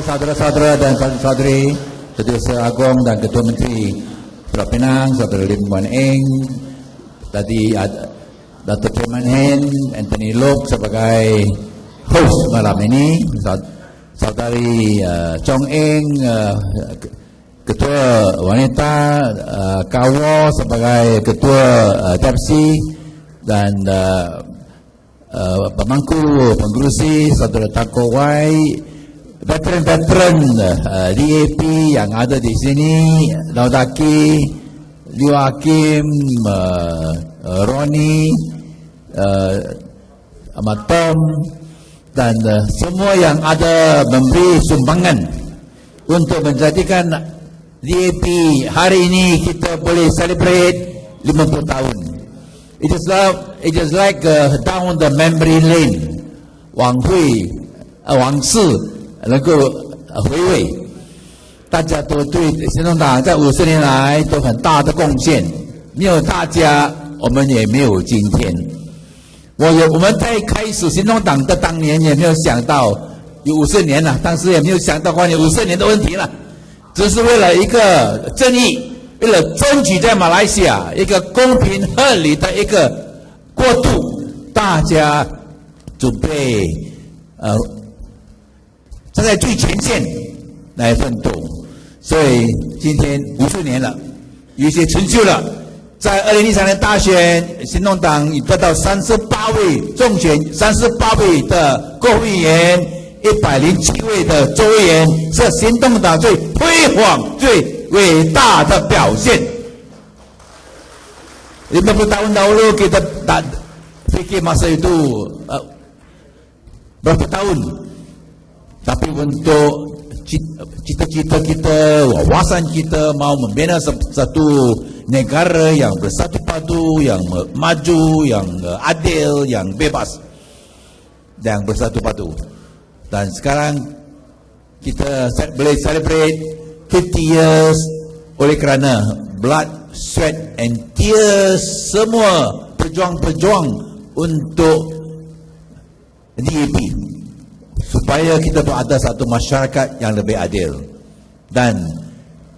saudara-saudara dan saudari Setiausaha Agong dan Ketua Menteri Pulau Pinang, Saudara Lim Guan Eng, tadi Dato' Chairman Hen, Anthony Lok sebagai host malam ini, Saudari uh, Chong Eng, uh, Ketua Wanita, uh, Kawo sebagai Ketua uh, Tepsi dan uh, uh, pemangku pengurusi Saudara Tako Wai, veteran-veteran uh, DAP yang ada di sini, Laudaki, Liu Hakim, uh, uh, Ronnie, uh, Ahmad Tom dan uh, semua yang ada memberi sumbangan untuk menjadikan DAP hari ini kita boleh celebrate 50 tahun. It is like, it is like uh, down the memory lane. Wang Hui, uh, Wang Si 能够回味，大家都对行动党在五十年来都很大的贡献，没有大家，我们也没有今天。我有我们在开始行动党的当年也没有想到有五十年了，当时也没有想到关于五十年的问题了，只是为了一个正义，为了争取在马来西亚一个公平合理的一个过渡，大家准备呃。在最前线来奋斗，所以今天五十年了，有一些成就了。在二零一三年大选，行动党已得到三十八位中选，三十八位的国会议员，一百零七位的州议员，是行动党最辉煌、最伟大的表现。lima puluh tahun dahulu kita tak fikir masa itu berapa tahun tapi untuk cita-cita kita, wawasan kita mau membina satu negara yang bersatu padu, yang maju, yang adil, yang bebas dan bersatu padu. Dan sekarang kita boleh celebrate 50 years oleh kerana blood, sweat and tears semua pejuang-pejuang untuk DAP supaya kita berada satu masyarakat yang lebih adil. Dan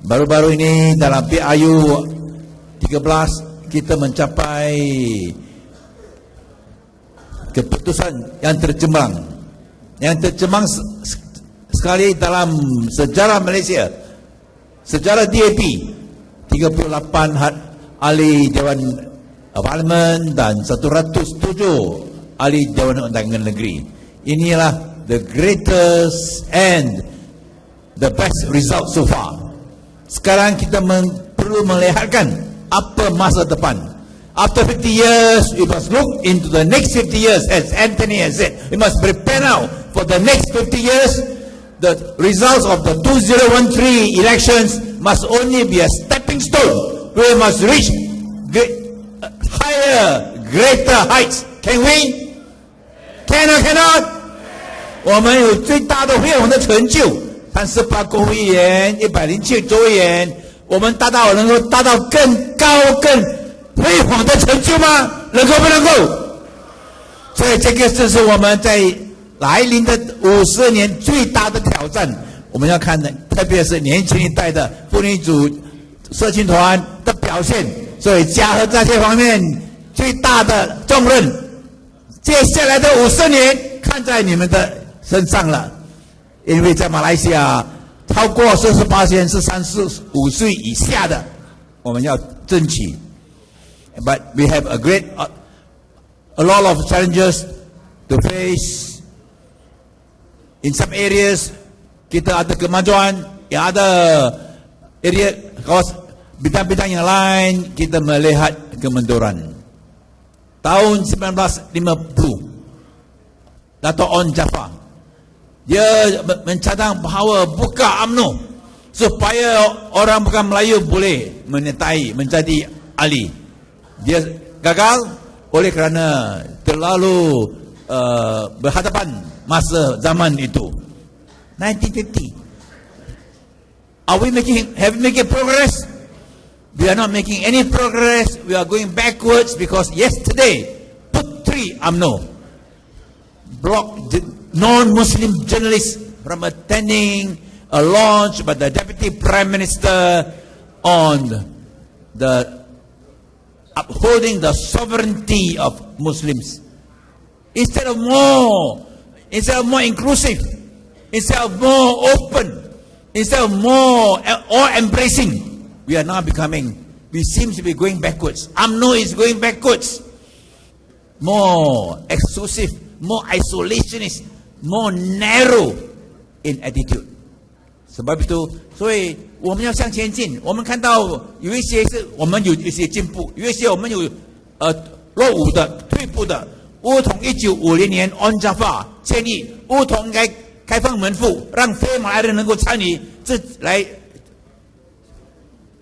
baru-baru ini dalam PIU 13 kita mencapai keputusan yang tercemang. Yang tercemang sekali dalam sejarah Malaysia. Sejarah DAP 38 ahli Dewan Parlimen dan 107 ahli Dewan Undangan Negeri. Inilah the greatest and the best result so far. Sekarang kita men perlu melihatkan apa masa depan. After 50 years, we must look into the next 50 years as Anthony has said. We must prepare now for the next 50 years. The results of the 2013 elections must only be a stepping stone. We must reach uh, higher, greater heights. Can we? Can or cannot? 我们有最大的辉煌的成就，三十八公务员，一百零七州议员，我们达到能够达到更高、更辉煌的成就吗？能够不能够？所以这个就是我们在来临的五十年最大的挑战。我们要看的，特别是年轻一代的妇女组、社青团的表现。所以，家和这方面最大的重任，接下来的五十年，看在你们的。身上了，因为在马来西亚，超过四十八线是三十五岁以下的，我们要争取。But we have a great, a lot of challenges to face. In some areas, kita ada kemajuan, yang ada area kawas bidang-bidang yang lain kita melihat kemunduran. Tahun 1950, Dato' On Jafar dia mencadang bahawa buka UMNO supaya orang bukan Melayu boleh menyertai menjadi ahli. Dia gagal oleh kerana terlalu uh, berhadapan masa zaman itu. 1950. Are we making have we making progress? We are not making any progress. We are going backwards because yesterday put three UMNO block non-Muslim journalists from attending a launch by the Deputy Prime Minister on the upholding the sovereignty of Muslims. Instead of more, instead of more inclusive, instead of more open, instead of more uh, all embracing, we are now becoming, we seem to be going backwards. UMNO is going backwards. More exclusive, more isolationist, more narrow in attitude. Sebab itu, 所以我们要向前进。我们看到有一些是我们有一些进步，有一些我们有呃落伍的、退步的。乌统一九五零年 On Java 建立乌统应该开放门户，让非马来人能够参与，这来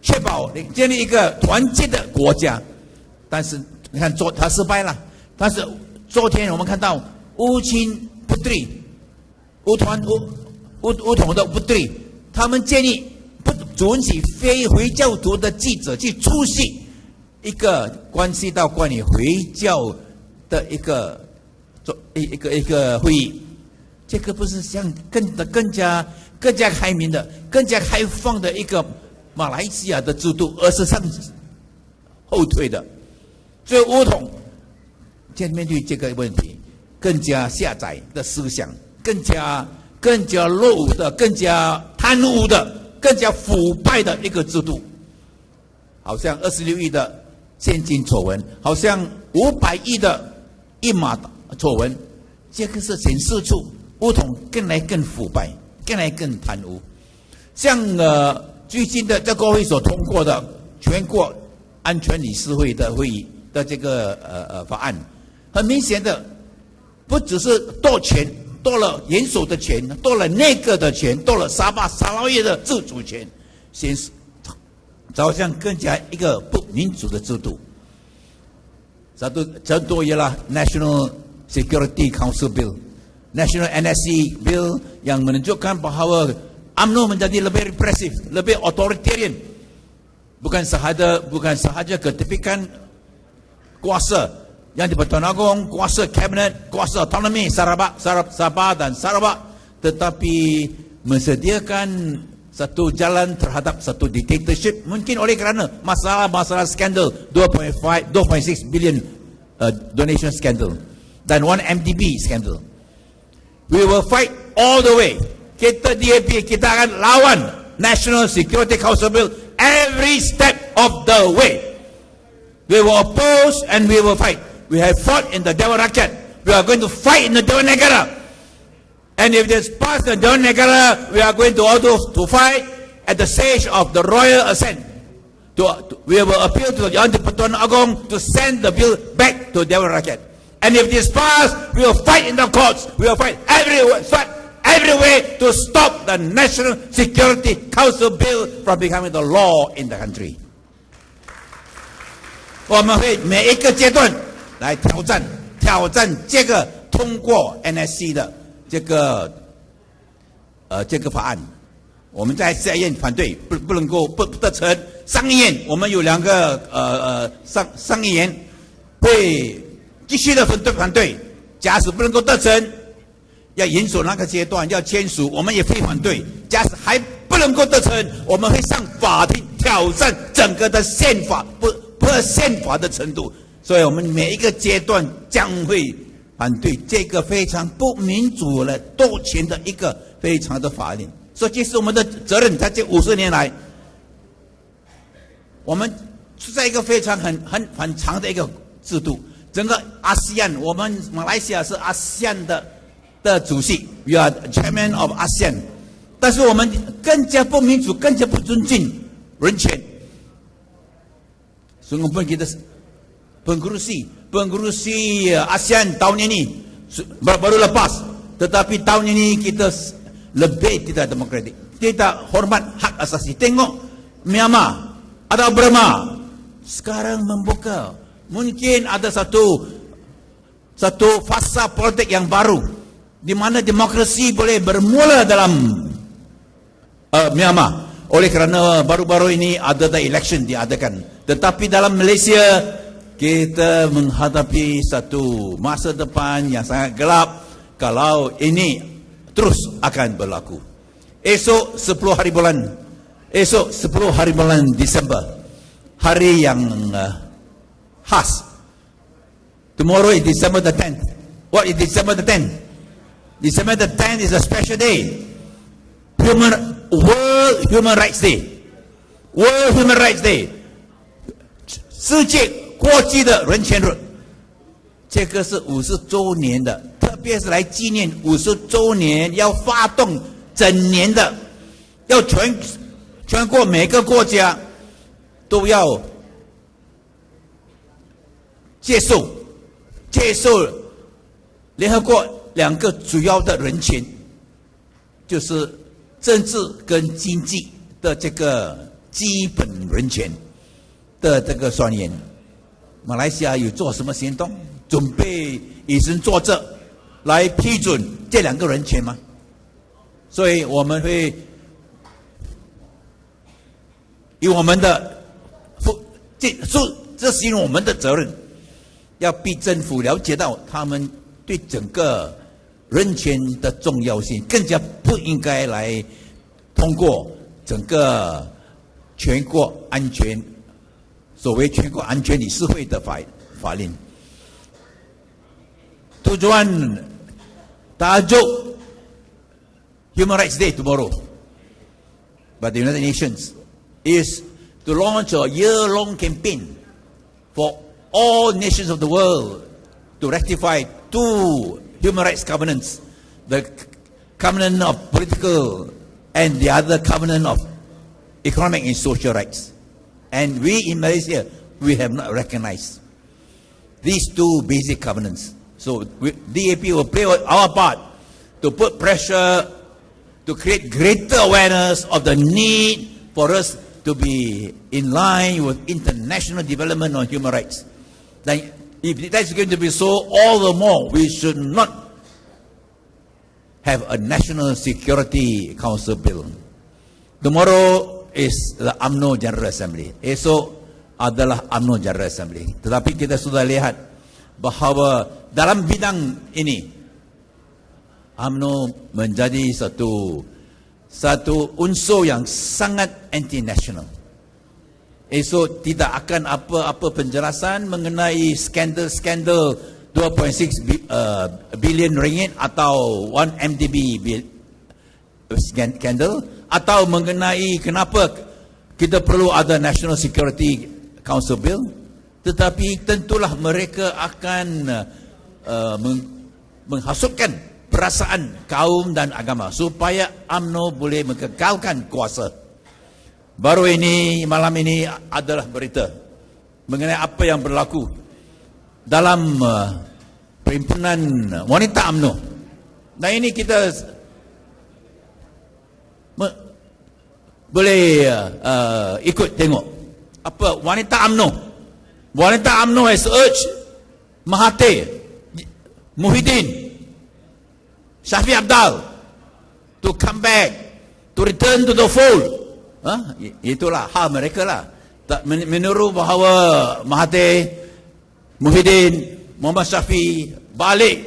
确保建立一个团结的国家。但是你看，昨他失败了。但是昨天我们看到乌青不对、乌团、乌乌乌统的不对，他们建议不准许非回教徒的记者去出席一个关系到关于回教的一个做一一个一个会议。这个不是像更的更加更加开明的、更加开放的一个马来西亚的制度，而是向后退的。所以乌统。在面对这个问题，更加下载的思想，更加更加落伍的、更加贪污的、更加腐败的一个制度，好像二十六亿的现金丑闻，好像五百亿的一码丑闻，这个是显示出不同更来更腐败，更来更贪污。像呃最近的这个会所通过的全国安全理事会的会议的这个呃呃法案。很明显的，不只是夺权，夺了元首的权，夺了内阁的权，夺了沙巴沙捞越的自主权，先是走向更加一个不民主的制度。Satu contoh ialah National Security Council Bill, National NSC Bill yang menunjukkan bahawa UMNO menjadi lebih represif, lebih authoritarian. Bukan sahaja bukan sahaja ketepikan kuasa yang di Pertuan Agong kuasa kabinet kuasa autonomi Sarawak Sabah dan Sarawak tetapi menyediakan satu jalan terhadap satu dictatorship mungkin oleh kerana masalah-masalah skandal 2.5 2.6 billion uh, donation scandal dan 1 MDB scandal we will fight all the way. Kita DAP kita akan lawan National Security Council Bill every step of the way. We will oppose and we will fight We have fought in the Dewan Rakyat. We are going to fight in the Dewan Negara. And if this pass the Dewan Negara, we are going to also to fight at the stage of the royal assent. To, to, we will appeal to the Yang Pertuan Agong to send the bill back to Dewan Rakyat. And if this pass, we will fight in the courts. We will fight everywhere, fight every way to stop the National Security Council bill from becoming the law in the country. 我们会每一个阶段 来挑战挑战这个通过 NSC 的这个呃这个法案，我们在下院反对，不不能够不不得成。上议院我们有两个呃呃上上议员会继续的反对反对，假使不能够得成，要严守那个阶段要签署，我们也会反对。假使还不能够得成，我们会上法庭挑战整个的宪法不不宪法的程度。所以我们每一个阶段将会反对这个非常不民主的多权的一个非常的法令。所以这是我们的责任，在这五十年来，我们是在一个非常很很很长的一个制度。整个阿西安，我们马来西亚是阿西安的的主席，We are Chairman of ASEAN。但是我们更加不民主，更加不尊敬人权。所以我们觉得。Pengurusi pengurusi ASEAN tahun ini. Baru lepas. Tetapi tahun ini kita lebih tidak demokratik. Tidak hormat hak asasi. Tengok Myanmar. Ada Burma. Sekarang membuka. Mungkin ada satu satu fasa politik yang baru di mana demokrasi boleh bermula dalam uh, Myanmar. Oleh kerana baru-baru ini ada the election diadakan. Tetapi dalam Malaysia kita menghadapi satu masa depan yang sangat gelap kalau ini terus akan berlaku. Esok 10 hari bulan, esok 10 hari bulan Disember, hari yang uh, khas. Tomorrow is December the 10th. What is December the 10th? December the 10th is a special day. Human World Human Rights Day. World Human Rights Day. 世界国际的人权日。这个是五十周年的，特别是来纪念五十周年，要发动整年的，要全全国每个国家都要接受接受联合国两个主要的人权，就是政治跟经济的这个基本人权的这个宣言。马来西亚有做什么行动？准备以身作则来批准这两个人权吗？所以我们会以我们的负这是这是我们的责任，要逼政府了解到他们对整个人权的重要性，更加不应该来通过整个全国安全所谓全国安全理事会的法法令。tujuan tajuk Human Rights Day tomorrow by the United Nations is to launch a year-long campaign for all nations of the world to rectify two human rights covenants, the covenant of political and the other covenant of economic and social rights. And we in Malaysia, we have not recognized these two basic covenants. So we, DAP will play our part to put pressure to create greater awareness of the need for us to be in line with international development on human rights. Then, if that's going to be so, all the more we should not have a National Security Council bill. Tomorrow is the UMNO General Assembly. Esok adalah UMNO General Assembly. Tetapi kita sudah lihat bahawa dalam bidang ini UMNO menjadi satu satu unsur yang sangat anti national. Esok tidak akan apa-apa penjelasan mengenai skandal-skandal 2.6 uh, bilion ringgit atau 1 MDB bil, skandal atau mengenai kenapa kita perlu ada National Security Council Bill tetapi tentulah mereka akan uh, menghasutkan perasaan kaum dan agama supaya AMNO boleh mengekalkan kuasa. Baru ini malam ini adalah berita mengenai apa yang berlaku dalam uh, perhimpunan wanita AMNO. Dan ini kita boleh uh, uh, ikut tengok apa wanita AMNO Wanita UMNO has urged Mahathir, Muhyiddin, Shafi Abdal to come back, to return to the fold. Ha? Itulah hal mereka lah. Tak menurut bahawa Mahathir, Muhyiddin, Muhammad Shafi balik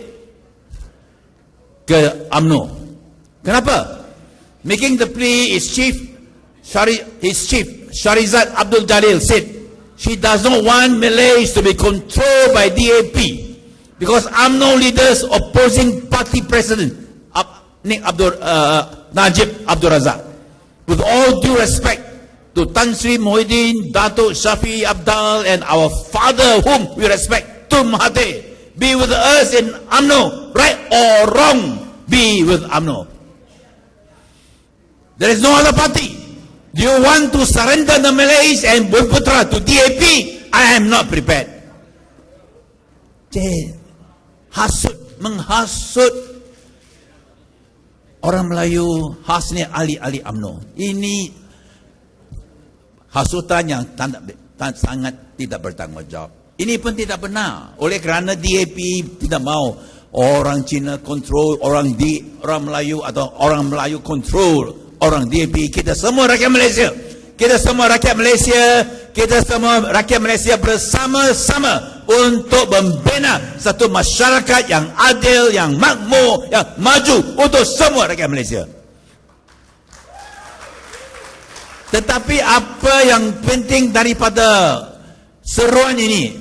ke UMNO. Kenapa? Making the plea is chief, Shari, his chief, Sharizat Abdul Jalil said, she does not want Malays to be controlled by DAP because UMNO leaders opposing party president Nick Abdul uh, Najib Abdul Razak. With all due respect to Tan Sri Mohidin, Dato Shafi Abdal and our father whom we respect, Tun Mahathir, be with us in UMNO, right or wrong, be with UMNO. There is no other party. Do you want to surrender the Malays and Bumputra to DAP? I am not prepared. Cik, hasut, menghasut orang Melayu khasnya ahli-ahli UMNO. Ini hasutan yang tanda, tanda, sangat tidak bertanggungjawab. Ini pun tidak benar. Oleh kerana DAP tidak mau orang Cina kontrol orang di orang Melayu atau orang Melayu kontrol orang DAP kita semua rakyat Malaysia. Kita semua rakyat Malaysia kita semua rakyat Malaysia bersama-sama untuk membina satu masyarakat yang adil, yang makmur, yang maju untuk semua rakyat Malaysia. Tetapi apa yang penting daripada seruan ini,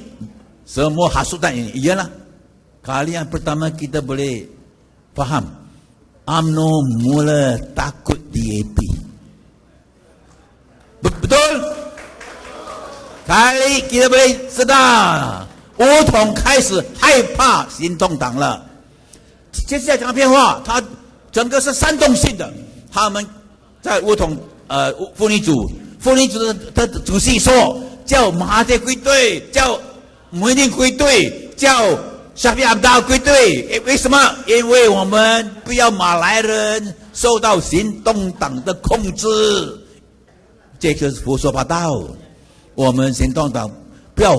semua hasutan ini, ialah kali yang pertama kita boleh faham, UMNO mula takut DAP. Betul? Kali kita boleh sedar, 梧桐开始害怕行动党了。接下来讲个变化，它整个是煽动性的。他们在梧桐呃妇女组，妇女组的的主席说，叫马哈蒂归队，叫穆伊丁归队，叫沙比阿达归队。为什么？因为我们不要马来人受到行动党的控制。这就是胡说八道。我们行动党不要。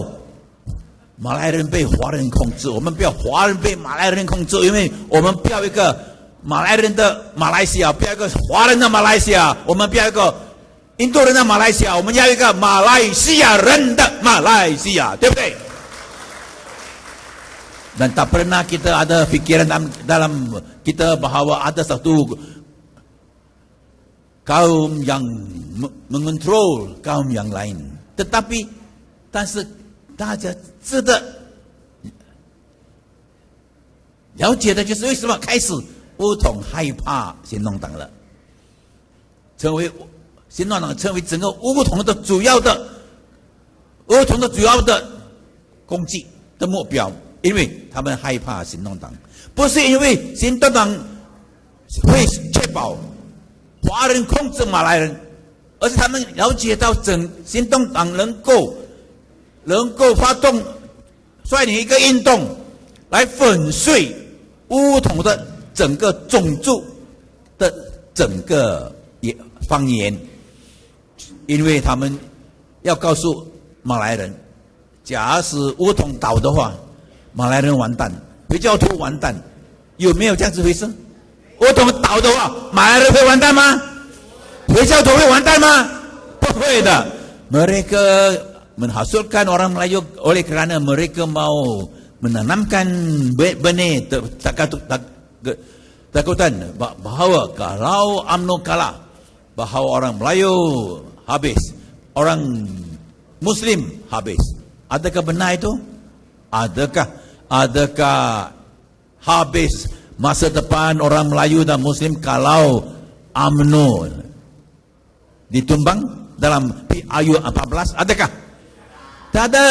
马来人被华人控制，我们不要华人被马来人控制，因为我们不要一个马来人的马来西亚，不要一个华人的马来西亚，我们不要一个印度人的马来西亚，我们要一个马来西亚人的马来西亚，对不对？Dan tak pernah kita ada fikiran dalam, dalam kita bahawa ada satu kaum yang mengontrol kaum yang lain. Tetapi, 但是大家值得了解的就是为什么开始乌统害怕行动党了，成为行动党成为整个乌统的主要的乌统的主要的攻击的目标，因为他们害怕行动党，不是因为行动党会确保华人控制马来人，而是他们了解到整行动党能够。能够发动率领一个运动来粉碎乌统的整个种族的整个也方言，因为他们要告诉马来人，假使乌统倒的话，马来人完蛋，回教徒完蛋，有没有这样子回事？乌统倒的话，马来人会完蛋吗？回教徒会完蛋吗？不会的，mereka menhasilkan orang Melayu oleh kerana mereka mau menanamkan benih takut tak, takutan bahawa kalau UMNO kalah bahawa orang Melayu habis orang Muslim habis adakah benar itu adakah adakah habis Masa depan orang Melayu dan Muslim kalau UMNO ditumbang dalam PIU 14 adakah tak ada.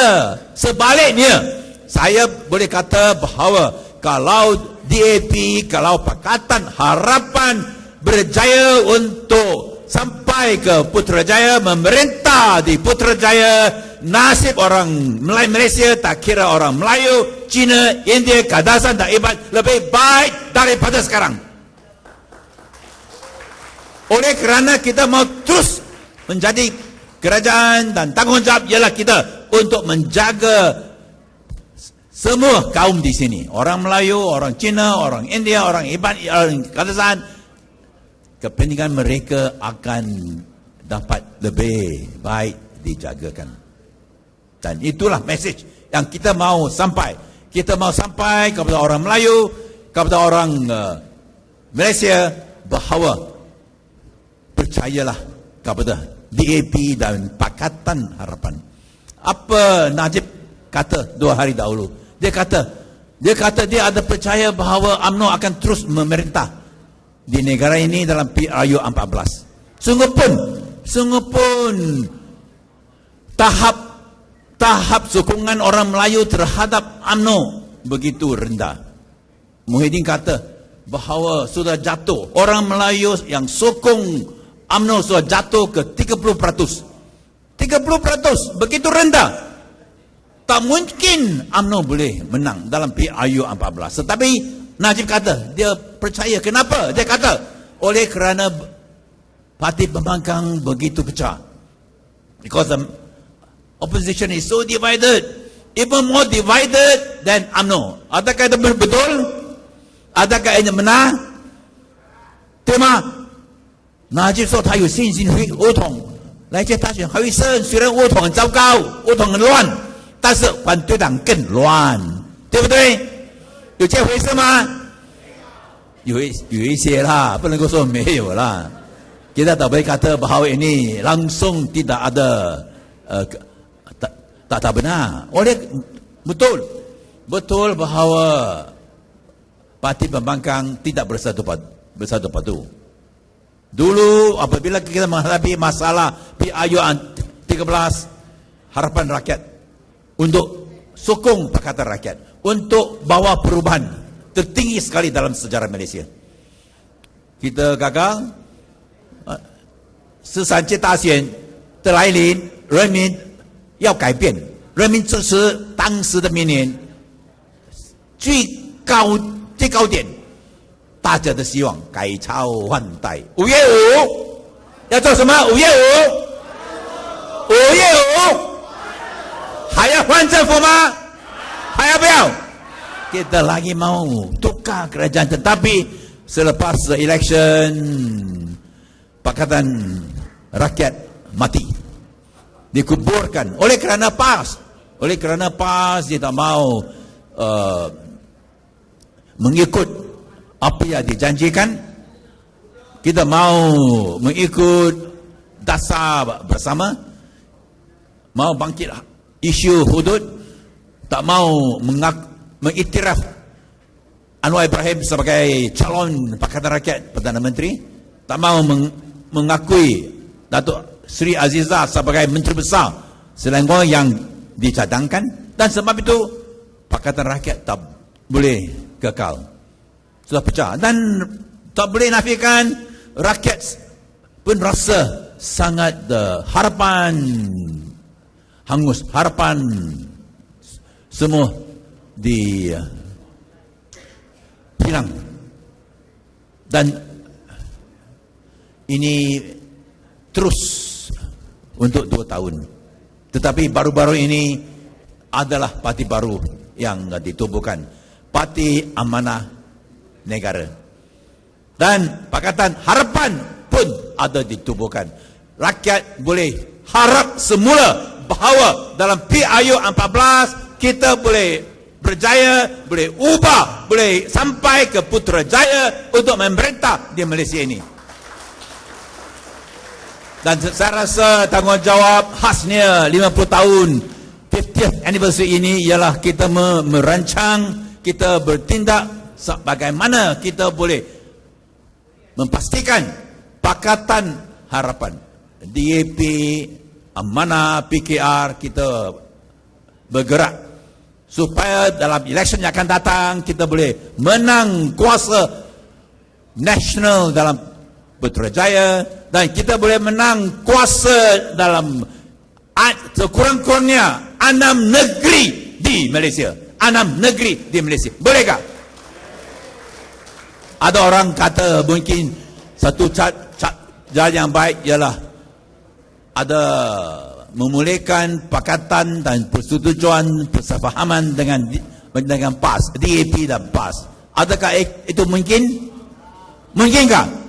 Sebaliknya, saya boleh kata bahawa kalau DAP, kalau Pakatan Harapan berjaya untuk sampai ke Putrajaya, memerintah di Putrajaya, nasib orang Melayu Malaysia tak kira orang Melayu, Cina, India, Kadasan dan Iban lebih baik daripada sekarang. Oleh kerana kita mau terus menjadi kerajaan dan tanggungjawab ialah kita untuk menjaga semua kaum di sini. Orang Melayu, orang Cina, orang India, orang Iban, orang Kazakh. Kepentingan mereka akan dapat lebih baik dijagakan. Dan itulah message yang kita mau sampai. Kita mau sampai kepada orang Melayu, kepada orang uh, Malaysia bahawa percayalah kepada DAP dan Pakatan Harapan. Apa Najib kata dua hari dahulu? Dia kata dia kata dia ada percaya bahawa UMNO akan terus memerintah di negara ini dalam PRU 14 sungguh pun sungguh pun tahap tahap sokongan orang Melayu terhadap UMNO begitu rendah. Muhyiddin kata bahawa sudah jatuh orang Melayu yang sokong UMNO sudah jatuh ke 30% 30% begitu rendah. Tak mungkin UMNO boleh menang dalam PRU 14 tetapi Najib kata dia percaya. Kenapa? Dia kata oleh kerana parti pembangkang begitu pecah. Because the opposition is so divided even more divided than UMNO adakah itu betul adakah ini benar 对吗 Najib 说他有信心会沟通来届大选，何医生虽然乌统很糟糕，乌统很乱， 但是反对党更乱，对不对？有这回事吗？有一有一些啦，不能够说没有啦。Kita tak boleh kata bahawa ini langsung tidak ada uh, tak tak benar. Oleh betul betul bahawa parti pembangkang tidak bersatu padu. Bersatu padu. Dulu apabila kita menghadapi masalah PIU 13 harapan rakyat untuk sokong Pakatan rakyat untuk bawa perubahan tertinggi sekali dalam sejarah Malaysia. Kita gagal eh, sesancita tasien terlain remit 要改变，人民支持当时的命令，最高最高点，大家的希望改朝换代。五月五要做什么？五月五，五月五还要换政府吗？还要不要？Kita lagi mau tukar kerajaan tetapi selepas election Pakatan Rakyat mati dikuburkan. Oleh kerana PAS. Oleh kerana PAS dia tak mau uh, mengikut apa yang dijanjikan. Kita mau mengikut dasar bersama. Mau bangkit isu hudud. Tak mau mengak, mengiktiraf Anwar Ibrahim sebagai calon Pakatan Rakyat Perdana Menteri. Tak mau meng, mengakui Datuk Sri Aziza sebagai Menteri Besar Selangor yang dicadangkan. Dan sebab itu Pakatan Rakyat tak boleh kekal. Sudah pecah. Dan tak boleh nafikan rakyat pun rasa sangat uh, harapan. Hangus harapan semua di uh, hilang. Dan ini terus untuk dua tahun. Tetapi baru-baru ini adalah parti baru yang ditubuhkan. Parti Amanah Negara. Dan Pakatan Harapan pun ada ditubuhkan. Rakyat boleh harap semula bahawa dalam PIU 14 kita boleh berjaya, boleh ubah, boleh sampai ke Putrajaya untuk memerintah di Malaysia ini. Dan saya rasa tanggungjawab khasnya 50 tahun 50th anniversary ini ialah kita merancang, kita bertindak bagaimana kita boleh memastikan pakatan harapan DAP, Amanah, PKR kita bergerak supaya dalam election yang akan datang kita boleh menang kuasa nasional dalam Putrajaya dan kita boleh menang kuasa dalam sekurang-kurangnya enam negeri di Malaysia. Enam negeri di Malaysia. Bolehkah? Ada orang kata mungkin satu jalan yang baik ialah ada memulihkan pakatan dan persetujuan persefahaman dengan dengan PAS, DAP dan PAS. Adakah itu mungkin? Mungkinkah?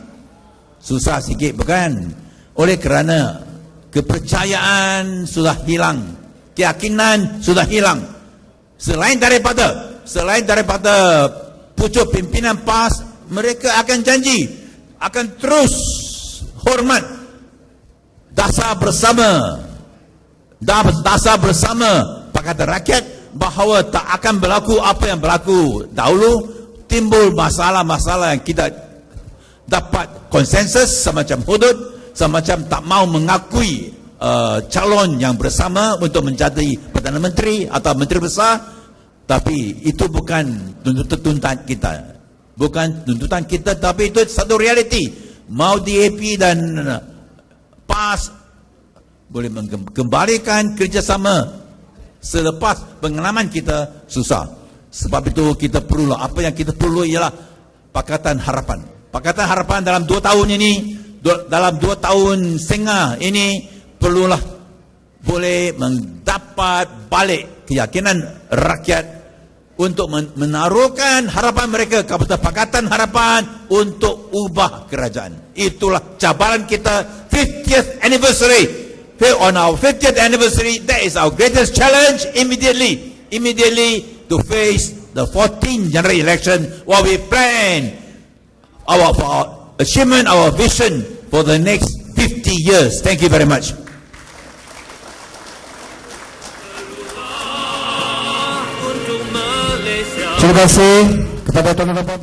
Susah sikit bukan? Oleh kerana kepercayaan sudah hilang. Keyakinan sudah hilang. Selain daripada selain daripada pucuk pimpinan PAS mereka akan janji akan terus hormat. Dasar bersama. Dasar bersama. Pakatan Rakyat bahawa tak akan berlaku apa yang berlaku. Dahulu timbul masalah-masalah yang kita dapat konsensus semacam hudud semacam tak mau mengakui uh, calon yang bersama untuk menjadi Perdana Menteri atau Menteri Besar. Tapi itu bukan tuntutan kita. Bukan tuntutan kita tapi itu satu realiti. Mau DAP dan PAS boleh mengembalikan kerjasama selepas pengalaman kita susah. Sebab itu kita perlu apa yang kita perlu ialah pakatan harapan Pakatan Harapan dalam dua tahun ini, dalam dua tahun setengah ini, perlulah boleh mendapat balik keyakinan rakyat untuk menaruhkan harapan mereka kepada Pakatan Harapan untuk ubah kerajaan. Itulah cabaran kita 50th anniversary on our 50th anniversary, that is our greatest challenge immediately, immediately to face the 14th general election while we plan our, for our achievement, our vision for the next 50 years. Thank you very much. Terima kasih kepada tuan-tuan dan puan-puan.